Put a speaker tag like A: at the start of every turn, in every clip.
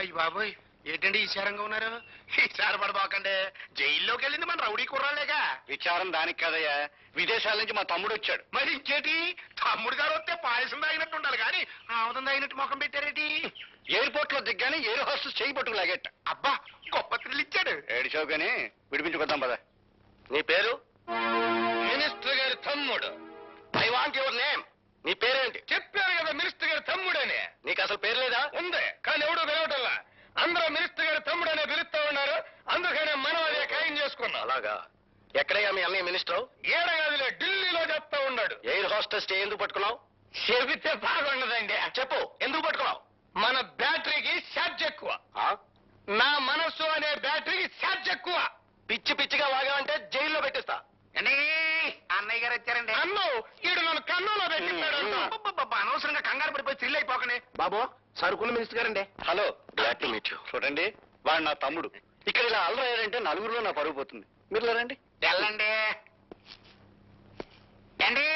A: అయ్యి బాబోయ్ ఏంటండి ఈశారంగా ఉన్నారు? ఈసారి పడబాకండి. జైల్లోకి వెళ్ళింది మన రౌడీ కుర్రాలేగా
B: విచారం దానికి కదయ్యా. విదేశాల నుంచి మా తమ్ముడు వచ్చాడు.
A: మరి ఇంకేటి? తమ్ముడు గారు వస్తే పాయసం తాగినట్టు ఉండాలి కానీ ఆముదం తాగినట్టు ముఖం పెట్టారేటి?
B: ఎయిర్పోర్ట్లో దిగ్గానే ఎయిర్ హోస్టెస్ చేయి పట్టుకు లాగేట.
A: అబ్బా గొప్ప థ్రిల్ ఇచ్చాడు.
B: ఏడిచావు కానీ విడిపించుకొద్దాం పద.
A: నీ పేరు? మినిస్టర్ గారి తమ్ముడు. I want your name. నీ పేరేంటి? చెప్పారు కదా మినిస్టర్ గారి తమ్ముడని. నీకు అసలు పేరు లేదా? ఉంది. కానీ ఎవడు పిలవటల్లా అందరూ మినిస్టర్ గారి తమ్ముడు అనే పిలుస్తా ఉన్నారు అందుకనే మనం అదే ఖాయం చేసుకున్నాం అలాగా ఎక్కడయ్యా మీ అన్నయ్య మినిస్టర్? ఏడగాదిలే ఢిల్లీలో చెప్తా ఉన్నాడు. ఎయిర్ హోస్టెస్ ఎందుకు పట్టుకున్నావు? చెబితే బాగుండదండి. చెప్పు ఎందుకు పట్టుకున్నావు? మన బ్యాటరీకి ఛార్జ్ ఎక్కువ. నా మనస్సు అనే బ్యాటరీకి ఛార్జ్ ఎక్కువ. పిచ్చి పిచ్చిగా వాగామంటే జైల్లో పెట్టిస్తా. అండి అన్నయ్య గారు వచ్చారండి. అన్ను ఈడు నన్ను కన్నులో పెట్టిస్తాడు అనవసరంగా కంగారు పడిపోయి థ్రిల్ అయిపోకనే. బాబు సరుకులు మినిస్టర్ గారండి.
B: Hello glad to meet you చూడండి వాడు నా తమ్ముడు. ఇక్కడ ఇలా అల్లరయ్యారంటే నలుగురిలో నా పరుగు పోతుంది. మీరు రండి
A: వెళ్ళండి. అండి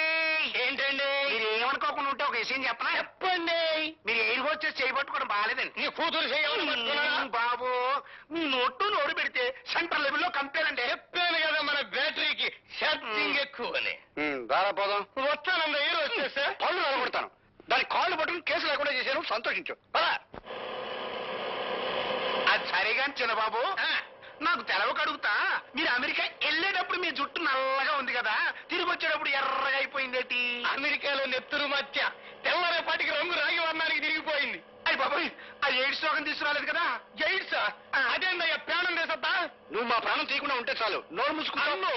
A: ఏంటండి? మీరు ఏమనుకోకుండా ఉంటే ఒక విషయం చెప్పనా? చెప్పండి. మీరు ఎయిర్ హోస్టెస్ చేయబట్టుకోవడం బాగాలేదండి. నీ కూతురు చేయాలి బాబు మీ నోట్టు నోరు పెడితే సెంట్రల్ లెవెల్లో కంపేర్ అండి చెప్పాను కదా మన బ్యాటరీకి. ఛార్జింగ్ ఎక్కువ అని
B: దారా పోదాం.
A: వస్తానండి ఎయిర్ హోస్టెస్.
B: పళ్ళు నిలబడతాను దాని కాళ్ళు పట్టుకుని కేసు లేకుండా చేశాను. సంతోషించు.
A: అది సరేగా చిన్నబాబు. నాకు తెలవక అడుగుతా. మీరు అమెరికా వెళ్ళేటప్పుడు మీ జుట్టు నల్లగా ఉంది కదా తిరిగి వచ్చేటప్పుడు ఎర్రగా అయిపోయిందేటి అమెరికాలో నెత్తురు మధ్య తెల్లరేపాటికి రంగు రాగి వర్ణానికి తిరిగిపోయింది. అయ్యి బాబాయ్ ఆ ఎయిడ్స్ రోగం తీసుకురాలేదు కదా? ఎయిడ్స్ అదేందయ్యా ప్రాణం చేసద్దా
B: నువ్వు మా ప్రాణం తీయకుండా ఉంటే చాలు. నోరు మూసుకుంటావు.
A: అన్ను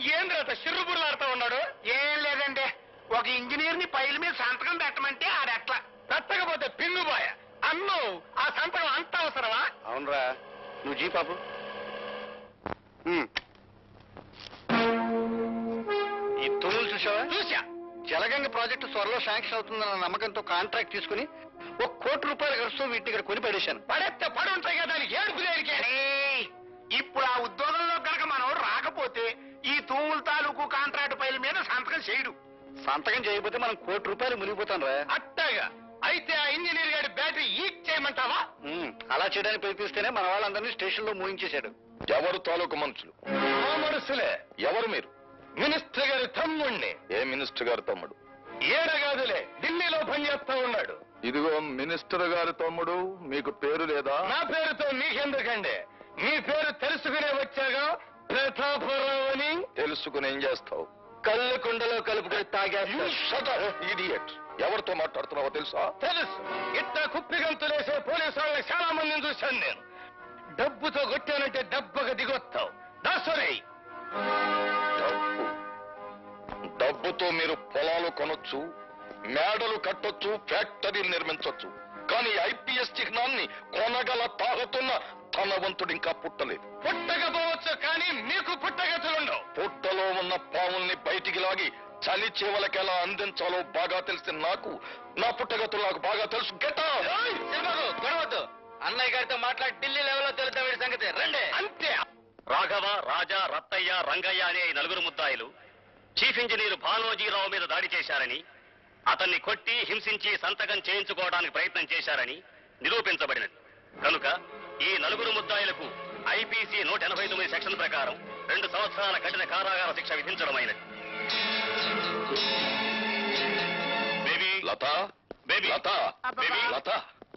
A: ఏంద్రత సిర్రుబుర్లాడుతూ ఉన్నాడు? ఏం లేదండి. ఒక ఇంజనీర్ని పైల మీద సంతకం పెట్టమంటే ఆడెట్లా పెట్టకపోతే పిన్నుబాయ. అన్ను ఆ సంతకం అంత అవసరమా?
B: అవునరా. నువ్వు జీ పాపు. ప్రాజెక్టు త్వరలో శాంక్షన్ అవుతుందన్న నమ్మకంతో కాంట్రాక్ట్ తీసుకుని ఒక కోటి రూపాయలు ఖర్చు వీటిని ఇక్కడ కొని పడేశాను.
A: పడేస్తే పడి ఉంటాయి కదా దానికి ఏడుపు దేనికి? ఇప్పుడు ఆ ఉద్యోగంలో కనుక మనం రాకపోతే ఈ తూముల తాలూకు కాంట్రాక్ట్ పైల మీద సంతకం చేయడు.
B: సంతకం చేయకపోతే మనం కోటి రూపాయలు మునిగిపోతాం రా.
A: అట్టగా. అయితే ఆ ఇంజనీర్ గారి బ్యాటరీ ఈక్ చేయమంటావా?
B: అలా చేయడానికి ప్రయత్నిస్తేనే మన వాళ్ళందరినీ స్టేషన్లో మూయించేశాడు.
C: ఎవరు తాలూకు మనుషులు?
A: మా మనసులే
C: ఎవరు మీరు?
A: మినిస్టర్ గారి తమ్ముణ్ణి.
C: ఏ మినిస్టర్ గారి తమ్ముడు?
A: ఏడగాదులే ఢిల్లీలో పనిచేస్తా ఉన్నాడు.
C: ఇదిగో మినిస్టర్ గారి తమ్ముడు మీకు పేరు లేదా?
A: నా పేరుతో మీకెందుకండి? మీ పేరు తెలుసుకునే వచ్చాగా ప్రతాపరావు అని
C: తెలుసుకుని ఏం చేస్తావు?
A: కళ్ళు కుండలో కలుపుకొని తాగేస్తా.
C: ఇడియట్ ఎవరితో మాట్లాడుతున్నావో తెలుసా?
A: తెలుసు. ఇట్లా కుప్పిగంతులేసే పోలీసు వాళ్ళని చాలా మందిని చూశాను నేను. డబ్బుతో కొట్టానంటే దెబ్బగా దిగొస్తావు దాసరే
C: డబ్బు. డబ్బుతో మీరు పొలాలు కొనొచ్చు మేడలు కట్టొచ్చు ఫ్యాక్టరీలు నిర్మించొచ్చు. కానీ ఐపీఎస్ చిహ్నాన్ని కొనగల తాగుతున్న ధనవంతుడు ఇంకా పుట్టలేదు.
A: పుట్టకపోవచ్చు కానీ మీకు పుట్టగతులుండవు.
C: పుట్టలో ఉన్న పాముల్ని బయటికి లాగి చలి చీవలకి ఎలా అందించాలో బాగా తెలిసిన నాకు నా పుట్టగతులు నాకు బాగా తెలుసు. గెట్
A: గొడవద్దు. అన్నయ్య గారితో మాట్లాడి ఢిల్లీ లెవెల్లో తెలుద్దాం సంగతి. రండి. అంతే.
D: రాఘవ రాజా రత్తయ్య రంగయ్య అనే నలుగురు ముద్దాయిలు చీఫ్ ఇంజనీర్ భానోజీరావు మీద దాడి చేశారని అతన్ని కొట్టి హింసించి సంతకం చేయించుకోవడానికి ప్రయత్నం చేశారని నిరూపించబడినది. కనుక ఈ నలుగురు ముద్దాయిలకు ఐపీసీ నూట ఎనభై తొమ్మిది సెక్షన్ ప్రకారం రెండు సంవత్సరాల కఠిన కారాగార శిక్ష విధించడమైనది. Baby.
C: Lata.
D: Baby.
C: Lata.
D: Baby.
C: Lata.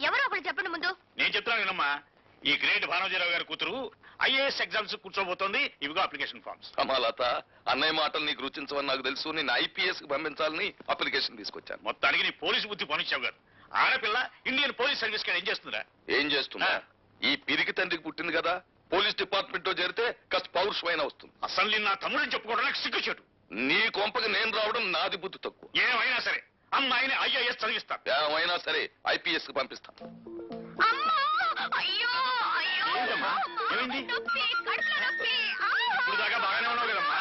E: ఎవరో ఒకరు చెప్పండి ముందు.
D: నేను చెప్తున్నాను వినమ్మా. ఈ గ్రేట్ భానోజీరావు గారి కూతురు ఐఏఎస్ ఎగ్జామ్స్ కూర్చోబోతోంది. ఇవిగో అప్లికేషన్ ఫామ్స్.
C: అమ్మా లత అన్నయ్య మాటలు నీకు రుచించవని నాకు తెలుసు. నేను ఐపీఎస్కి పంపించాలని అప్లికేషన్ తీసుకొచ్చాను.
D: మొత్తానికి నీ పోలీసు బుద్ధి పనిచ్చావు గారు ఆడపిల్ల ఇండియన్ పోలీస్ సర్వీస్కి ఏం చేస్తుందా
C: ఏం చేస్తున్నా. ఈ పిరికి తండ్రికి పుట్టింది కదా. పోలీస్ డిపార్ట్మెంట్లో చేరితే కాస్త పౌరుషమైన వస్తుంది.
D: అసలు నిన్న నా తమ్ముడిని చెప్పుకోవడానికి సిగ్గుచేటు.
C: నీ కొంపకి నేను రావడం నాది బుద్ధి తక్కువ.
D: ఏమైనా సరే అమ్మాయిని ఐఏఎస్ చదివిస్తాను.
C: ఏమైనా సరే ఐపీఎస్కి పంపిస్తాను.
D: ఏమైంది? ఇప్పుడు దాకా బాగానే ఉన్నావు కదమ్మా?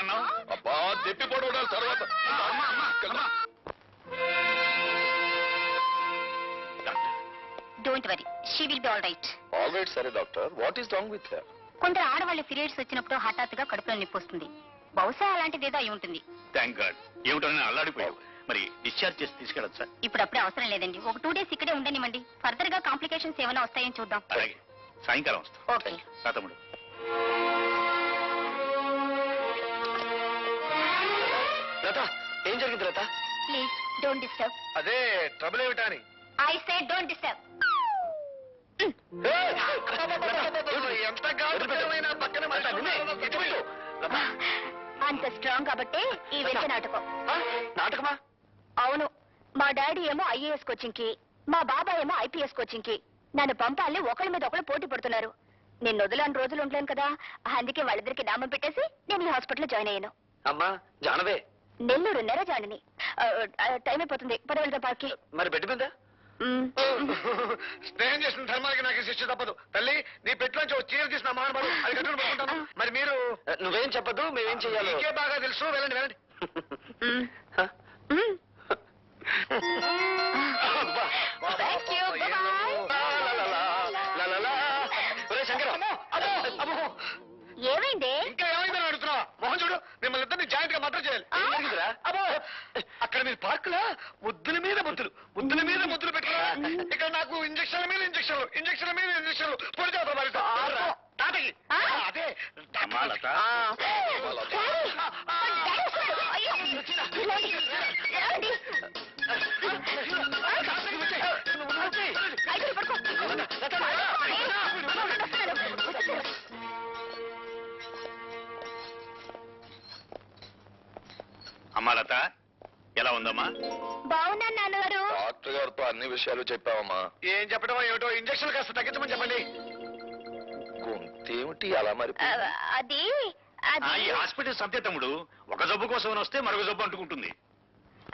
C: అలా అబ్బా పడవడాలి తర్వాత.
E: Don't worry she will be all right
C: all right సరే doctor. What is wrong with
E: కొందరు ఆడవాళ్ళ పీరియడ్స్ వచ్చినప్పుడు హఠాత్తుగా కడుపులో నొప్పి వస్తుంది. బహుశా అలాంటిదేదో అయి ఉంటుంది.
F: థ్యాంక్ గాడ్ ఏమిటో నేను అల్లాడిపోయావు మరి డిశ్చార్జ్ చేసి తీసుకెళ్ళొచ్చా?
E: ఇప్పుడప్పుడే అవసరం లేదండి. ఒక టూ డేస్ ఇక్కడే ఉండనివ్వండి. ఫర్దర్గా కాంప్లికేషన్స్ ఏమైనా వస్తాయని చూద్దాం.
F: అలాగే. సాయంకాలం వస్తా.
E: ఓకే
F: తమ్ముడు.
G: లత ఏం జరిగింది లత?
E: ప్లీజ్ డోంట్ డిస్టర్బ్
H: అదే ట్రబుల్ ఏమిటా అని?
E: ఐ సే డోంట్ డిస్టర్బ్
H: ఎంత పక్కన
E: అంత స్ట్రాంగ్ కాబట్టే ఈ వెంట నాటకం.
G: నాటకమా?
E: అవును. మా డాడీ ఏమో ఐఏఎస్ కోచింగ్కి మా బాబాయ్ ఏమో ఐపీఎస్ కోచింగ్కి నన్ను పంపాలని ఒకళ్ళ మీద ఒకళ్ళు పోటీ పడుతున్నారు. నేను వదలని రోజులు ఉండలేను కదా. అందుకే వాళ్ళిద్దరికి నామం పెట్టేసి నేను ఈ హాస్పిటల్లో జాయిన్ అయ్యాను.
G: అమ్మా జానవే.
E: నెల్లూరు నెర జాయిన్ టైం అయిపోతుంది. పదవలతో పార్కి
G: మరి బెడ్ మీద?
H: స్నేహం చేసిన ధర్మానికి నాకు శిక్ష తప్పదు. తల్లి నీ పెట్టులోంచి ఒక చీర తీసిన మహానుభావుడు అది కట్టుకుని పడుకుంటాను. మరి మీరు?
G: నువ్వేం చెప్పదు మేమేం చెయ్యాలో.
H: మీకే బాగా తెలుసు. వెళ్ళండి వెళ్ళండి.
G: శంకర అమ్మో
E: ఏమైంది?
H: ఇంకా ఏమైందని అడుగుతున్నా? మోహన్ చూడు మిమ్మల్ని ఇద్దరిని జాయింట్గా మటర్ చేయాలి
G: ఏం జరిగిందిరా?
H: అబ్బో అక్కడ మీరు పార్కులా? ముద్దుల మీద ముద్దులు. ముద్దుల మీద ముద్దులు పెట్టరా? ఇక్కడ నాకు ఇంజక్షన్ల మీద ఇంజక్షన్లు ఇంజక్షన్ల మీద ఇంజక్షన్లు. పొడి చేద్దాం మరి తాతకి
E: ఆ?
H: అదే.
E: ఆ.
F: అమ్మా లత ఎలా ఉందమ్మా?
E: బాగున్నాను నాన్నగారు.
I: డాక్టర్ గారితో అన్ని విషయాలు చెప్పావమ్మా.
H: ఏం చెప్పడం ఏమిటో ఇంజక్షన్ కాస్త తగ్గించమని చెప్పండి.
I: గొంతేమిటి అలా మరి?
E: ఆ, అది
F: ఆ,
E: అది.
F: ఈ హాస్పిటల్ సంతే తమ్ముడు. ఒక జబ్బు కోసం వస్తే మరొక జబ్బు అంటుకుంటుంది.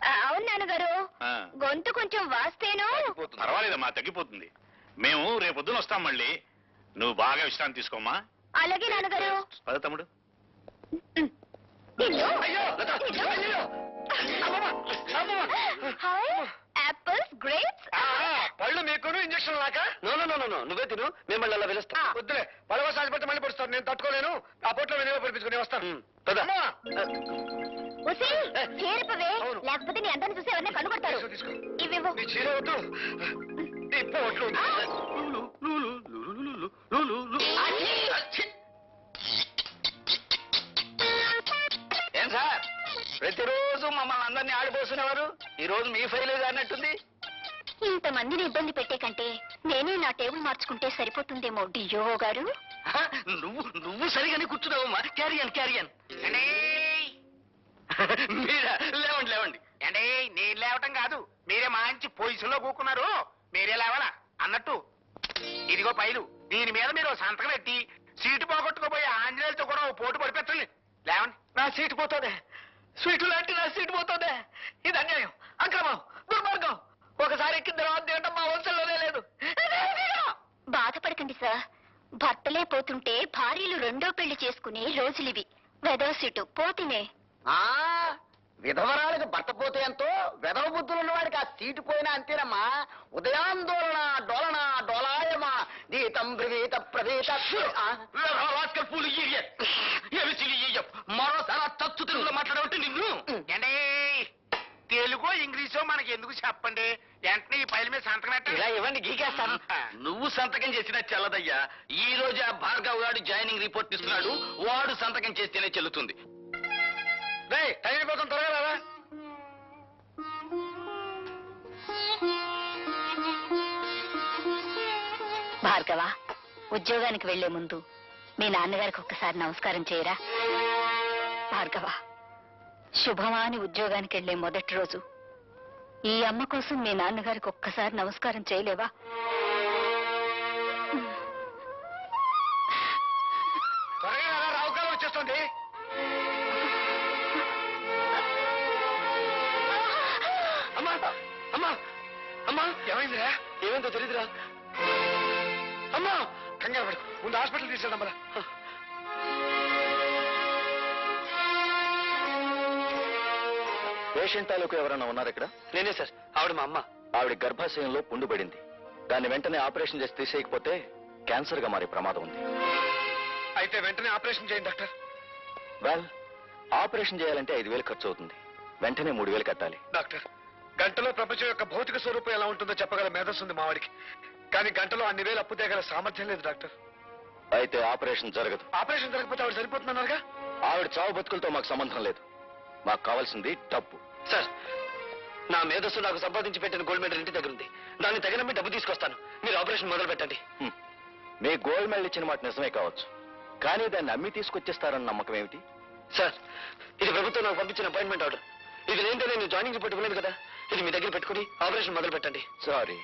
E: ఆ, అవును నాన్నగారు.
F: ఆ.
E: గొంతు కొంచెం వాస్తేను.
F: పర్వాలేదమ్మా తగ్గిపోతుంది. మేము రేపొద్దున వస్తాం మళ్ళీ. నువ్వు బాగా విశ్రాంతి తీసుకోమ్మా.
E: అలాగే నాన్నగారు.
F: పద తమ్ముడు.
E: నిన్ను యాపిల్స్ గ్రేప్స్
H: పళ్ళు మీకును ఇంజక్షన్ లాక
G: నో నో నో నో నువ్వే తిను మిమ్మల్ని అలా పిలుస్తా
H: వద్దులే పడవ పెట్టి మళ్ళీ పడుస్తాను నేను తట్టుకోలేను. ఆ పొట్లో నేను పడిపించుకుని వస్తాను!
E: ఉసి చేరిపోవే. లేకపోతే నీ అందాన్ని చూసి ఎవరిని కనుగొడతారు. ఇవివ్వు
H: చీర వద్దు. నీ పొట్లు
G: ప్రతిరోజు మమ్మల్ని అందరినీ ఆడిపోస్తున్నవారు ఈ రోజు మీ ఫైల్ అన్నట్టుంది
E: ఇంతమందిని ఇబ్బంది పెట్టే కంటే నేనే నా టేబుల్ మార్చుకుంటే సరిపోతుందేమో డియో గారు?
G: నువ్వు నువ్వు సరిగానే కూర్చున్నావమ్మా. క్యారియన్ క్యారియన్ మీరా? లేవండి లేవండి.
J: అంటే నేను లేవటం కాదు. మీరే మంచి పొజిషన్లో కూకున్నారు. మీరే లేవాలా? అన్నట్టు. ఇదిగో పైరు దీని మీద మీరు ఓ సంతకం పెట్టి సీటు పోగొట్టుకోబోయే ఆంజనేయులతో కూడా ఓ పోటు పడిపెట్టండి. లేవండి.
G: నా సీటు పోతుంది. స్వీటు లాంటి నా సీటు పోతుంది. ఇది అన్యాయం అక్రమం దుర్మార్గం. ఒకసారి ఎక్కిన తర్వాత తినడం మా వంశంలోనే లేదు.
E: బాధపడకండి సార్. భర్తలే పోతుంటే భార్యలు రెండో పెళ్ళి చేసుకునే రోజులివి. వెదవ సీటు పోతినే
J: ఆ విధవరాలకు భర్త పోతే ఎంతో విధవ బుద్ధులు ఉన్నవాడికి ఆ సీటు పోయినా అంతేనమ్మా. ఉదయాందోళన డోలన డోలాయమా. గీతం బ్రవీత ప్రవీత ఆ? ఇంగ్లీషో మనకి ఎందుకు చెప్పండి? వెంటనే ఈ పైల మీద సంతకం
G: ఇలా ఇవ్వండి గీకేస్తాను. నువ్వు సంతకం చేసినా చెల్లదయ్యా. ఈ రోజు ఆ భార్గవ్ గారు జాయినింగ్ రిపోర్ట్ ఇస్తున్నాడు. వాడు సంతకం చేస్తేనే చెల్లుతుంది.
H: టైం అయిపోతుంది త్వరగా
E: భార్గవ ఉద్యోగానికి వెళ్ళే ముందు మీ నాన్నగారికి ఒక్కసారి నమస్కారం చేయరా? భార్గవ శుభమా అని ఉద్యోగానికి వెళ్ళే మొదటి రోజు ఈ అమ్మ కోసం మీ నాన్నగారికి ఒక్కసారి నమస్కారం చేయలేవా?
H: వచ్చేస్తుంది.
G: అమ్మా అమ్మా అమ్మా
H: ఏమైందిరా?
G: ఏమైందో తెలియదురా
H: అమ్మా కంగారు పడు ముందు హాస్పిటల్ తీసుకెళ్దాం
I: పేషెంట్ తాలూకు ఎవరైనా ఉన్నారు ఇక్కడ?
G: నేనే సార్. ఆవిడ మా అమ్మ.
I: ఆవిడ గర్భాశయంలో పుండు పడింది దాన్ని వెంటనే ఆపరేషన్ చేసి తీసేయకపోతే క్యాన్సర్గా మారే ప్రమాదం ఉంది.
H: అయితే వెంటనే ఆపరేషన్ చేయండి డాక్టర్.
I: వెల్ ఆపరేషన్ చేయాలంటే ఐదు వేలు ఖర్చు అవుతుంది. వెంటనే మూడు వేలు కట్టాలి.
A: డాక్టర్ గంటలో ప్రపంచం యొక్క భౌతిక స్వరూపం ఎలా ఉంటుందో చెప్పగల మేధస్సు ఉంది మావాడికి కానీ గంటలో అన్ని వేలు అప్పు తేగల సామర్థ్యం లేదు డాక్టర్.
I: అయితే ఆపరేషన్ జరగదు.
A: ఆపరేషన్ జరగకపోతే ఆవిడ సరిపోతున్నారుగా
I: ఆవిడ చావు బతుకులతో మాకు సంబంధం లేదు. మాకు కావాల్సింది డబ్బు.
K: సార్ నా మేధస్సు నాకు సంపాదించి పెట్టిన గోల్డ్ మెడల్ ఇంటి దగ్గర ఉంది దాన్ని తగినమ్మి డబ్బు తీసుకొస్తాను. మీరు ఆపరేషన్ మొదలు పెట్టండి.
I: మీ గోల్డ్ మెడల్ ఇచ్చిన మాట నిజమే కావచ్చు. కానీ దాన్ని అమ్మి తీసుకొచ్చేస్తారన్న నమ్మకం ఏమిటి?
K: సార్ ఇది ప్రభుత్వం నాకు పంపించిన అపాయింట్మెంట్ ఆర్డర్. ఇది లేదంటే నేను జాయినింగ్ ఇవ్వలేదు కదా. ఇది మీ దగ్గర పెట్టుకుని ఆపరేషన్ మొదలు పెట్టండి.
I: సారీ.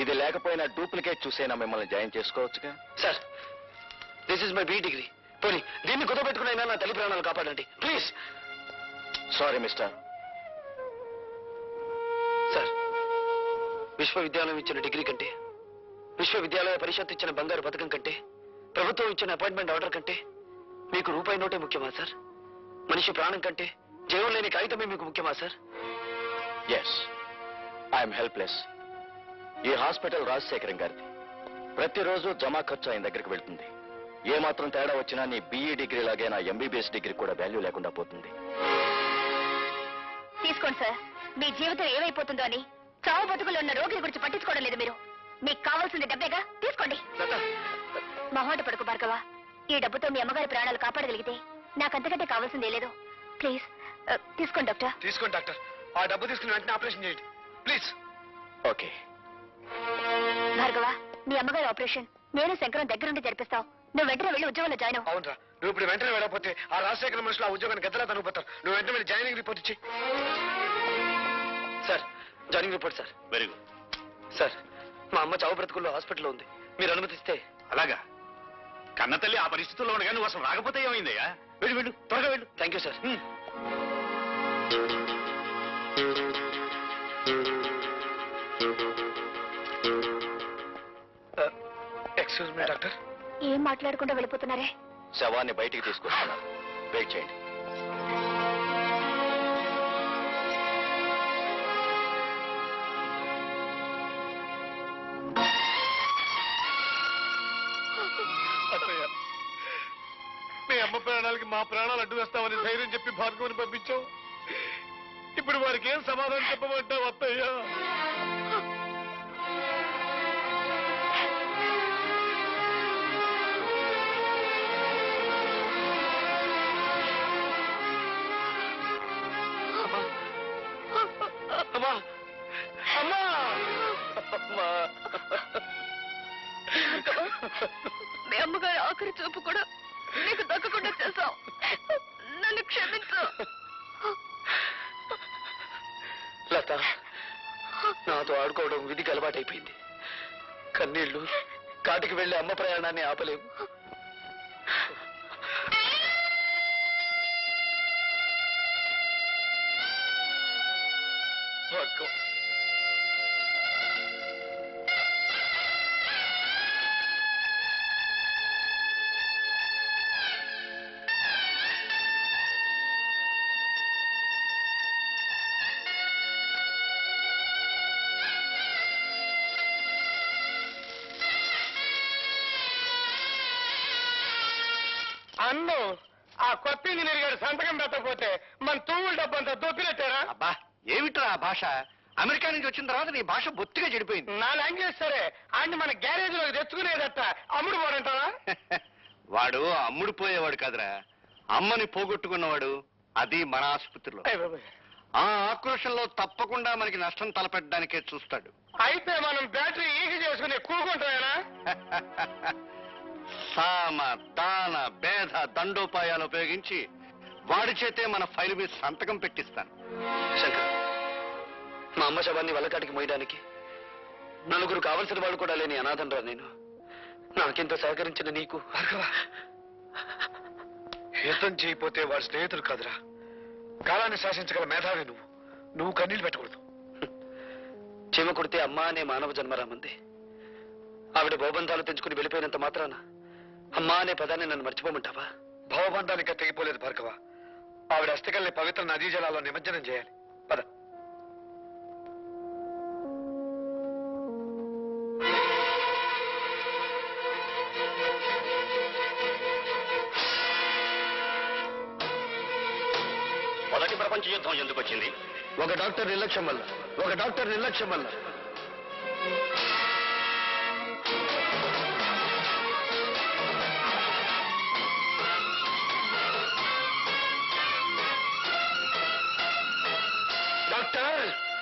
I: ఇది లేకపోయినా డూప్లికేట్ చూసైనా మిమ్మల్ని join చేసుకోవచ్చుగా?
K: Sir this is my B degree పోనీ దీన్ని కుదవ పెట్టుకునైనా నా తల్లి ప్రాణాలు కాపాడండి. Please
I: sorry mister.
K: సార్ విశ్వవిద్యాలయం ఇచ్చిన డిగ్రీ కంటే విశ్వవిద్యాలయ పరిషత్ ఇచ్చిన బంగారు పథకం కంటే ప్రభుత్వం ఇచ్చిన అపాయింట్మెంట్ ఆర్డర్ కంటే మీకు రూపాయి నోటే ముఖ్యమా సార్? మనిషి ప్రాణం కంటే జీవం లేని కాగితమే మీకు ముఖ్యమా సార్?
I: ఎస్ ఐఎమ్ హెల్ప్లెస్ ఈ హాస్పిటల్ రాజశేఖరం గారిది. ప్రతిరోజు జమా ఖర్చు ఆయన దగ్గరికి వెళ్తుంది. ఏ మాత్రం తేడా వచ్చినా నీ బీఈ డిగ్రీ లాగే నా ఎంబీబీఎస్ డిగ్రీ కూడా వాల్యూ లేకుండా పోతుంది.
E: తీసుకోండి సార్. మీ జీవితం ఏమైపోతుందో అని చావు బతుకులు ఉన్న రోగిని గురించి పట్టించుకోవడం లేదు మీరు. మీకు కావాల్సింది డబ్బేగా? తీసుకోండి. మొహోట పడుకు భార్గవ. ఈ డబ్బుతో మీ అమ్మగారి ప్రాణాలు కాపాడగలిగితే నాకంతకంటే కావాల్సిందే లేదు. ప్లీజ్ తీసుకోండి డాక్టర్.
A: తీసుకోండి డాక్టర్. ఆ డబ్బు తీసుకుని వెంటనే ఆపరేషన్ చేయండి. ప్లీజ్.
I: ఓకే.
E: భార్గవ మీ అమ్మగారి ఆపరేషన్. నేను శంకరం దగ్గరుండి జరిపిస్తావు నువ్వు వెంటనే వెళ్ళి ఉద్యోగంలో జాయిన్ అవ్వు.
A: అవునరా. నువ్వు ఇప్పుడు వెంటనే వెళ్ళకపోతే ఆ రాజశేఖర మనుషులు ఆ ఉద్యోగాన్ని గద్దలా తనుకుపోతారు నువ్వు వెంటనే వెళ్ళి జాయినింగ్ రిపోర్ట్ ఇచ్చి.
K: Sir joining report sir.
F: Very good.
K: Sir మా అమ్మ చావు బ్రతుకుల్లో హాస్పిటల్లో ఉంది. మీరు అనుమతిస్తే.
F: అలాగా? కన్న తల్లి ఆ పరిస్థితుల్లో ఉండగా నువ్వు అసలు రాకపోతే ఏమైందయ్యా? వెళ్ళు వెళ్ళు త్వరగా వెళ్ళు.
K: Thank you sir
A: excuse me doctor
E: ఏం మాట్లాడకుండా వెళ్ళిపోతున్నారే?
I: శవాన్ని బయటికి తీసుకొస్తున్నాను వెయిట్ చేయండి.
A: మీ అమ్మ ప్రాణాలకి మా ప్రాణాలు అడ్డు వేస్తామని ధైర్యం చెప్పి భార్గవుని పంపించావు. ఇప్పుడు వారికి ఏం సమాధానం చెప్పమంటావు అత్తయ్యా?
E: మీ అమ్మగారి ఆఖరి చూపు కూడా నీకు దక్కకుండా చేశావు నన్ను క్షమించు.
K: లత నాతో ఆడుకోవడం విధికి అలవాటైపోయింది. కన్నీళ్ళు కాటికి వెళ్ళి అమ్మ ప్రయాణాన్ని ఆపలేవు.
A: కొత్త ఇంజనీర్ గారు సంతకం పెట్టకపోతే మన తూముల డబ్బంతా దొప్పినట్టారా
B: అబ్బా ఏమిట్రా ఆ భాష? అమెరికా నుంచి వచ్చిన తర్వాత నీ భాష బొత్తిగా చెడిపోయింది.
A: నా లాంగ్వేజ్ సరే ఆయన మన గ్యారేజ్లో తెచ్చుకునేదట అమ్ముడు పోరంటావా?
B: వాడు అమ్ముడు పోయేవాడు కాదురా. అమ్మని పోగొట్టుకున్నవాడు అది మన ఆసుపత్రిలో. ఆ ఆక్రోషంలో తప్పకుండా మనకి నష్టం తలపెట్టడానికే చూస్తాడు.
A: అయితే మనం బ్యాటరీ ఈజీ చేసుకుని కూకుంటామేనా
B: సామ దాన భేద దండోపాయాలు ఉపయోగించి వాడి చేతే మన ఫైల్ మీద సంతకం పెట్టిస్తాను.
K: శంకర్ మా అమ్మ శవాన్ని వల్లకాటికి మోయడానికి నలుగురు కావలసిన వాడు కూడా లేని అనాథనరా నేను. నాకింత సహకరించిన నీకు
A: యుద్ధం చేయకపోతే వాడు స్నేహితుడు కాదురా. కాలాన్ని శాసించగల మేధావి నువ్వు. నువ్వు కన్నీళ్ళు పెట్టకూడదు.
K: చీమ కొడితే అమ్మ అనే మానవ జన్మరామంది. ఆవిడ భోబంధాలు తెంచుకుని వెళ్ళిపోయినంత మాత్రాన అమ్మా అనే పదాన్ని నన్ను మర్చిపోమంటావా?
A: భవబంధానికి తెగిపోలేదు భార్గవ. ఆవిడ అస్థికల్ని పవిత్ర నదీ జలాల్లో నిమజ్జనం చేయాలి. పద.
D: మొదటి ప్రపంచ యుద్ధం ఎందుకు వచ్చింది?
K: ఒక డాక్టర్ నిర్లక్ష్యం వల్ల. ఒక డాక్టర్ నిర్లక్ష్యం వల్ల.